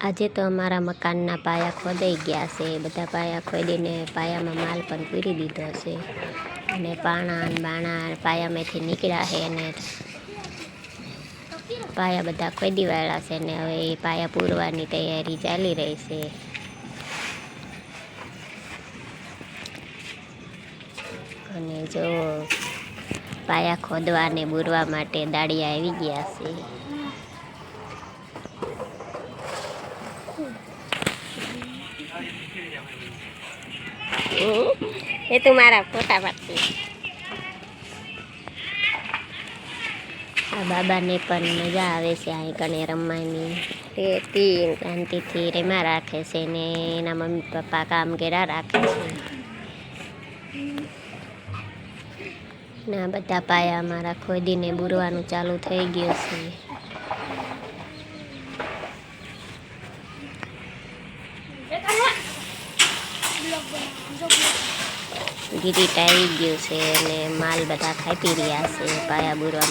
આજે તો અમારા મકાનના પાયા ખોદાઈ ગયા છે. બધા પાયા ખોદીને પાયામાં માલ પણ પૂરી દીધો છે. અને પાણા બાણા પાયામાંથી નીકળ્યા છે અને પાયા બધા ખોદી વાળા છે ને હવે એ પાયા પૂરવાની તૈયારી ચાલી રહી છે. અને જો પાયા ખોદવા ને બુરવા માટે દાળિયા આવી ગયા છે. એ તું મારા ફોટા પાડતી. બાબાને પણ મજા આવે છે અહીં કને રમવાની. રેતી શાંતિથી રેમા રાખે છે ને એના મમ્મી પપ્પા કામ કેરા રાખે છે. ના બધા પાયા અમારા ખોદીને બુરવાનું ચાલુ થઈ ગયું છે. ગીરીટ આવી ગયું છે અને માલ બધા ખાઈ પી રહ્યા છે પાયા બુરવામાં.